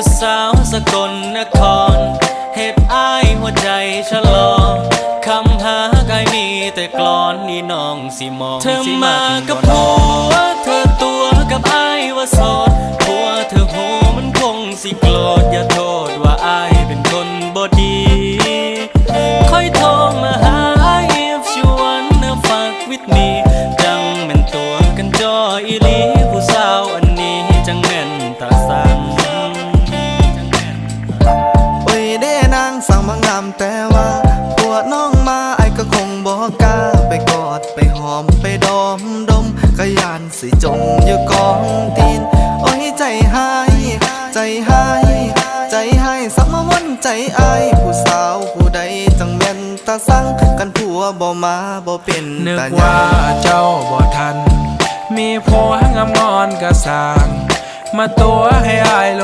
ผู้สาวสกลนครเหตุอายหัวใจฉลองคำหากายมีแต่กลอนนี่น้องสิมองเธอมากับผัวเธอตัวกับอายว่าโสดผัวเธอหูมันคงสิโกรธอย่าโทษว่าอายเป็นคนบ่ดีค่อยโทรมาหา if you wanna fuck with me จังแม่นตัวกันจออีลีผู้สาวางสั่งมามแต่ว่าผัวน้องมาไอ้ก็คงบอกกล้าไปกอดไปหอมไปดอมดมก็ยานสิจมอยู่กองตีนโอ้ยใจหายใจหายใจหายสัมวันใจอายผู้สาวผู้ใดจังแม่นตาสั่งกันผัวบ่มาบ่เป็นนึกว่าเจ้าบ่ทัน มีผัวงามงอนกระสาง มาตัวให้อายลง